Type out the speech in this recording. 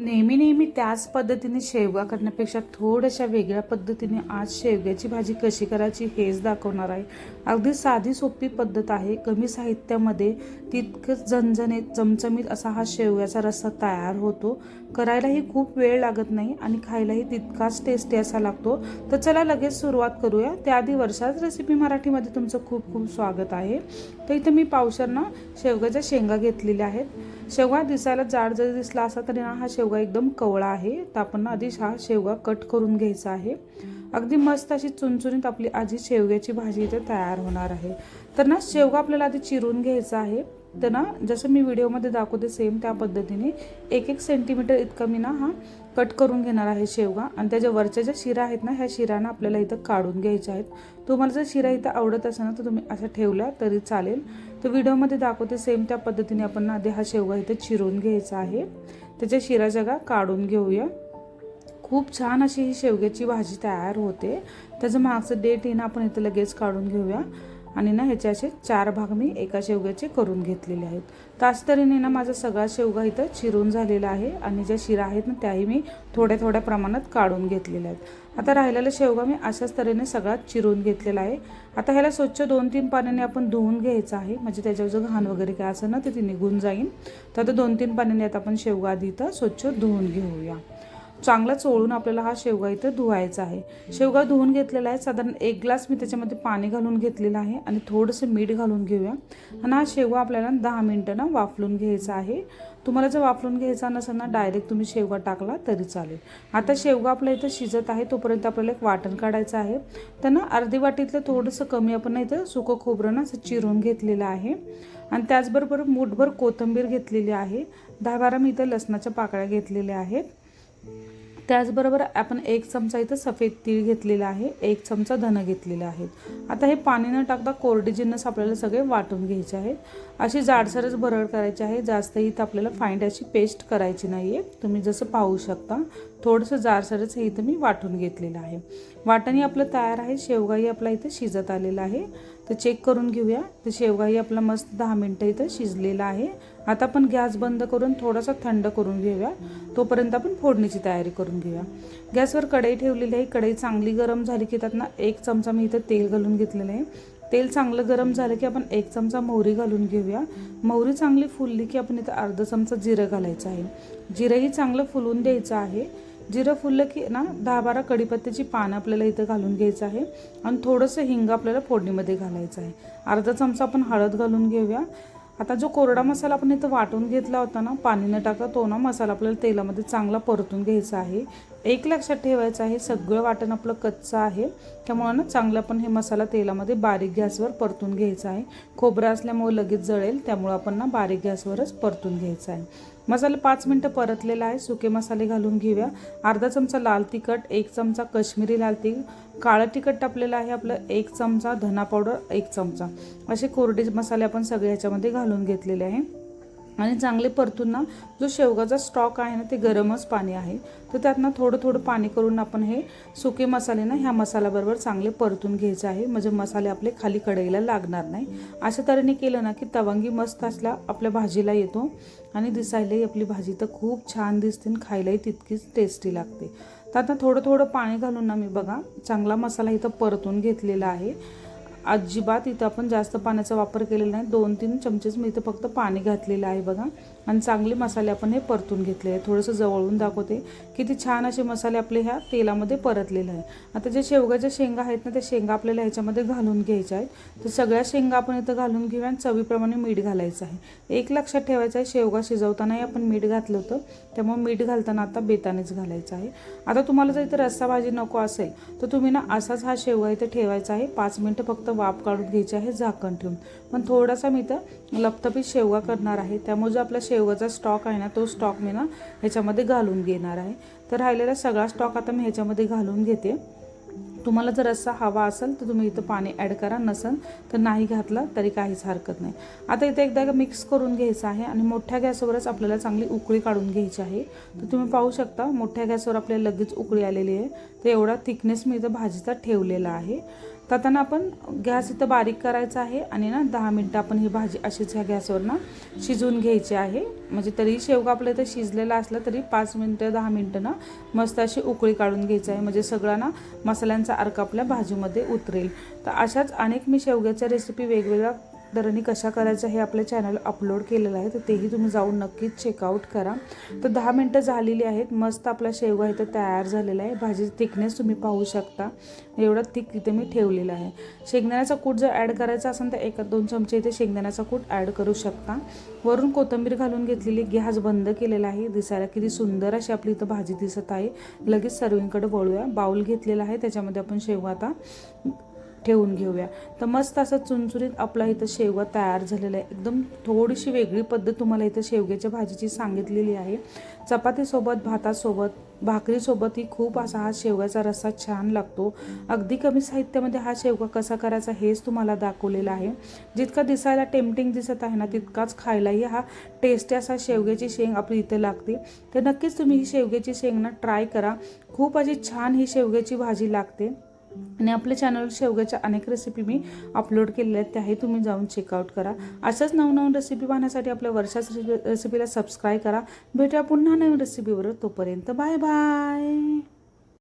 नेहमी नेहमी त्याच पद्धतीने शेवगा करण्यापेक्षा थोड्याशा वेगळ्या पद्धतीने आज शेवग्याची भाजी कशी करायची हेच दाखवणार आहे. अगदी साधी सोपी पद्धत आहे. कमी साहित्यामध्ये तितकंच झणझणीत चमचमीत असा हा शेवग्याचा रस्सा तयार होतो. करायलाही खूप वेळ लागत नाही आणि खायलाही तितकाच टेस्टी असा लागतो. तर चला लगेच सुरुवात करूया. त्याआधी वर्षाच रेसिपी मराठीमध्ये तुमचं खूप खूप स्वागत आहे. तर इथं मी पावशांना शेवग्याच्या शेंगा घेतलेल्या आहेत. शेवगा दिसायला जाड जरी दिसला असा तरी ना हा शेवगा एकदम कवळा आहे. तर आपण आधीच आधी हा शेवगा कट करून घ्यायचा आहे. अगदी मस्त अशी चुनचुनीत आपली आजी शेवग्याची भाजी इथे तयार होणार आहे. तर ना शेवगा आपल्याला आधी चिरून घ्यायचा आहे. तर ना जसं मी व्हिडिओमध्ये दाखवते सेम त्या पद्धतीने एक एक सेंटीमीटर इतका मी ना हा कट करून घेणार आहे शेवगा. आणि त्याच्या वरच्या ज्या शिरा आहेत ना ह्या शिरांना आपल्याला इथं काढून घ्यायच्या आहेत. तुम्हाला जर शिरा इथं आवडत असेल ना तर तुम्ही असं ठेवल्या तरी चालेल. तर व्हिडिओमध्ये दाखवते सेम त्या पद्धतीने आपण ना आधी हा शेवगा इथं चिरून घ्यायचा आहे. त्याच्या शिरा जगा काढून घेऊया. खूप छान अशी ही शेवग्याची भाजी तयार होते. त्याचं मागचं डेट ना आपण इथं लगेच काढून घेऊया. आणि ना ह्याचे असे चार भाग मी एका शेवग्याचे करून घेतलेले आहेत. त्याच तऱ्हेने ना माझा सगळा शेवगा इथं चिरून झालेला आहे. आणि ज्या शिरा आहेत ना त्याही मी थोड्या थोड्या प्रमाणात काढून घेतलेल्या आहेत. आता राहिलेला शेवगा मी अशाच तऱ्हेने सगळा चिरून घेतलेला आहे. आता ह्याला स्वच्छ दोन तीन पाण्याने आपण धुवून घ्यायचं आहे. म्हणजे त्याच्यावर जो घाण वगैरे काय असेल ना ते ती निघून जाईल तर आता दोन तीन पाण्याने आता आपण शेवगा आधी इथं स्वच्छ धुवून घेऊया. चांगला चोळून आपल्याला हा शेवगा इथं धुवायचा आहे. शेवगा धुवून घेतलेला आहे. साधारण एक ग्लास मी त्याच्यामध्ये पाणी घालून घेतलेलं आहे आणि थोडंसं मीठ घालून घेऊया. आणि हा शेवगा आपल्याला दहा मिनटं ना वाफलून घ्यायचा आहे. तुम्हाला जर वाफलून घ्यायचा नसेल ना डायरेक्ट तुम्ही शेवगा टाकला तरी चालेल. आता शेवगा आपला इथं शिजत आहे. तोपर्यंत आपल्याला एक वाटण काढायचं आहे. त्यांना अर्धी वाटीतलं थोडंसं कमी आपण इथं सुकं खोबरं ना असं चिरून घेतलेलं आहे. आणि त्याचबरोबर मूठभर कोथिंबीर घेतलेली आहे. दहा बारा मी इथं लसणाच्या पाकळ्या घेतलेल्या आहेत. त्याचबरोबर आपण एक चमचा इथं सफेद तीळ घेतलेला आहे एक चमचा धन घेतलेला आहे. आता हे पाणी न टाकता कोरडे जिन्नस आपल्याला सगळे वाटून घ्यायचे आहेत. अशी जाडसरच भरड करायची आहे जास्त इथं आपल्याला फाईंड अशी पेस्ट करायची नाही आहे तुम्ही जसं पाहू शकता थोडंसं जारसरच हे इथं मी वाटून घेतलेलं आहे. वाटणी आपलं तयार आहे शेवगाही आपला इथं शिजत आलेला आहे. तर चेक करून घेऊया. तर शेवगाही आपला मस्त दहा मिनटं इथं शिजलेला आहे. आता आपण गॅस बंद करून थोडासा थंड करून घेऊया. तोपर्यंत आपण फोडणीची तयारी करून घेऊया. गॅसवर कढई ठेवलेली आहे. कढई चांगली गरम झाली की त्यातनं एक चमचा मी इथं तेल घालून घेतलेलं आहे. तेल चांगलं गरम झालं की आपण एक चमचा मोहरी घालून घेऊया. मोहरी चांगली फुलली की आपण इथं अर्धा चमचा जिरं घालायचं आहे. जिरंही चांगलं फुलून द्यायचं आहे. जिरं फुललं की ना दहा बारा कढीपत्त्याची पानं आपल्याला इथं घालून घ्यायचं आहे. आणि थोडंसं हिंग आपल्याला फोडणीमध्ये घालायचं आहे. अर्धा चमचा आपण हळद घालून घेऊया. आता जो कोरडा मसाला आपण इथं वाटून घेतला होता ना पाणी न टाकता तो ना मसाला आपल्याला तेलामध्ये चांगला परतून घ्यायचा आहे. एक लक्षात ठेवायचं आहे सगळं वाटण आपलं कच्चं आहे. त्यामुळं ना चांगलं आपण हे मसाला तेलामध्ये बारीक गॅसवर परतून घ्यायचा आहे. खोबरं असल्यामुळे लगेच जळेल त्यामुळं आपण ना बारीक गॅसवरच परतून घ्यायचा आहे. मसाला पाच मिनटं परतलेला आहे सुके मसाले घालून घेऊया. अर्धा चमचा लाल तिखट एक चमचा कश्मीरी लाल तिखट काळं तिखट टाकलेलं आहे आपलं एक चमचा धना पावडर एक चमचा. असे कोरडे मसाले आपण सगळे ह्याच्यामध्ये घालून घेतलेले आहे. आणि चांगले परतून ना जो शेवगाचा स्टॉक आहे ना ते गरमच पाणी आहे. तर त्यातनं थोडं थोडं पाणी करून आपण हे सुके मसाले ना ह्या मसाल्याबरोबर चांगले परतून घ्यायचे आहे. म्हणजे मसाले आपले खाली कढईला लागणार नाही. अशा तऱ्हेने केलं ना की तवंगी मस्त असला आपल्या भाजीला येतो. आणि दिसायलाही आपली भाजी तर खूप छान दिसते आणि खायलाही तितकीच टेस्टी लागते. तर आता थोडं थोडं पाणी घालून ना मी बघा चांगला मसाला इथं परतून घेतलेला आहे. अजिबात इथं आपण जास्त पाण्याचा वापर केलेला नाही. दोन तीन चमचेच मी इथं फक्त पाणी घातलेलं आहे बघा. आणि चांगले मसाले आपण हे परतून घेतले आहे. थोडंसं जवळून दाखवते. किती छान असे मसाले आपले ह्या तेलामध्ये परतलेले आहे. आता जे शेवगाच्या शेंगा आहेत ना त्या शेंगा आपल्याला ह्याच्यामध्ये घालून घ्यायच्या आहेत. तर सगळ्या शेंगा आपण इथं घालून घेऊया आणि चवीप्रमाणे मीठ घालायचं आहे. एक लक्षात ठेवायचं आहे शेवगा शिजवतानाही आपण मीठ घातलं होतं. त्यामुळे मीठ घालताना आता बेतानेच घालायचं आहे. आता तुम्हाला जर इथं रस्सा भाजी नको असेल तर तुम्ही ना असाच हा शेवगा इथं ठेवायचा आहे. पाच मिनटं फक्त वाफ काढून घ्यायची आहे झाकण ठेवून. पण थोडासा मी तर लपतपीत शेवगा करणार आहे. त्यामुळे जो आपला शेवगाचा स्टॉक आहे ना तो स्टॉक मी ना ह्याच्यामध्ये घालून घेणार आहे. तर राहिलेला सगळा स्टॉक आता मी ह्याच्यामध्ये घालून घेते. तुम्हाला जर रस्सा हवा असेल तर तुम्ही इथं पाणी ॲड करा. नसेल तर नाही घातलं तरी काहीच हरकत नाही. आता इथं एकदा मिक्स करून घ्यायचं आहे आणि मोठ्या गॅसवरच आपल्याला चांगली उकळी काढून घ्यायची आहे. तर तुम्ही पाहू शकता मोठ्या गॅसवर आपल्याला लगेच उकळी आलेली आहे. तर एवढा थिकनेस मी इथं भाजीचा ठेवलेला आहे. तर आता ना आपण गॅस इथं बारीक करायचा आहे आणि ना दहा मिनटं आपण ही भाजी अशीच ह्या गॅसवर ना शिजवून घ्यायची आहे. म्हणजे तरी शेवगा आपल्या इथं शिजलेला असला तरी पाच मिनटं दहा मिनटं ना मस्त अशी उकळी काढून घ्यायची आहे. म्हणजे सगळा ना मसाल्यांचा अर्क आपल्या भाजीमध्ये उतरेल. तर अशाच अनेक मी शेवग्याच्या रेसिपी वेगवेगळ्या दराने कशा करायच्या हे आपल्या चॅनल अपलोड केलेलं आहे तर तेही तुम्ही जाऊन नक्कीच चेकआउट करा. तर दहा मिनटं झालेली आहेत मस्त आपला शेवगा इथं तयार झालेला आहे. भाजीची थिकनेस तुम्ही पाहू शकता. एवढा थिक इथे मी ठेवलेला आहे. शेंगदाण्याचा कूट जर ॲड करायचा असेल तर एका दोन चमचे इथे शेंगदाण्याचा कूट ॲड करू शकता. वरून कोथिंबीर घालून घेतलेली गॅस बंद केलेला आहे. दिसायला किती सुंदर अशी आपली इथं भाजी दिसत आहे. लगेच सर्विंगकडे वळूया. बाऊल घेतलेला आहे त्याच्यामध्ये आपण शेवगा आता ठेवून घेऊया. तर मस्त असं चुनचुरीत आपला इथं शेवगा तयार झालेला आहे. एकदम थोडीशी वेगळी पद्धत तुम्हाला इथं शेवग्याच्या भाजीची सांगितलेली आहे. चपातीसोबत भातासोबत भाकरीसोबत ही खूप असा हा शेवग्याचा रस्सा छान लागतो. अगदी कमी साहित्यामध्ये हा शेवगा कसा करायचा हेच तुम्हाला दाखवलेलं आहे. जितका दिसायला टेम्पटिंग दिसत आहे ना तितकाच खायलाही हा टेस्टी असा शेवग्याची शेंग आपली इथे लागते. तर नक्कीच तुम्ही ही शेवग्याची शेंग ना ट्राय करा. खूप अशी छान ही शेवग्याची भाजी लागते. आणि आपल्या चॅनलवर शेवग्याच्या अनेक रेसिपी मी अपलोड केलेल्या आहेत त्याही तुम्ही जाऊन चेकआउट करा. अशाच नवनवीन रेसिपी पाहण्यासाठी आपल्या वर्षाच रेसिपीला सबस्क्राईब करा. भेटूया पुन्हा नवीन रेसिपीवर तोपर्यंत. Bye bye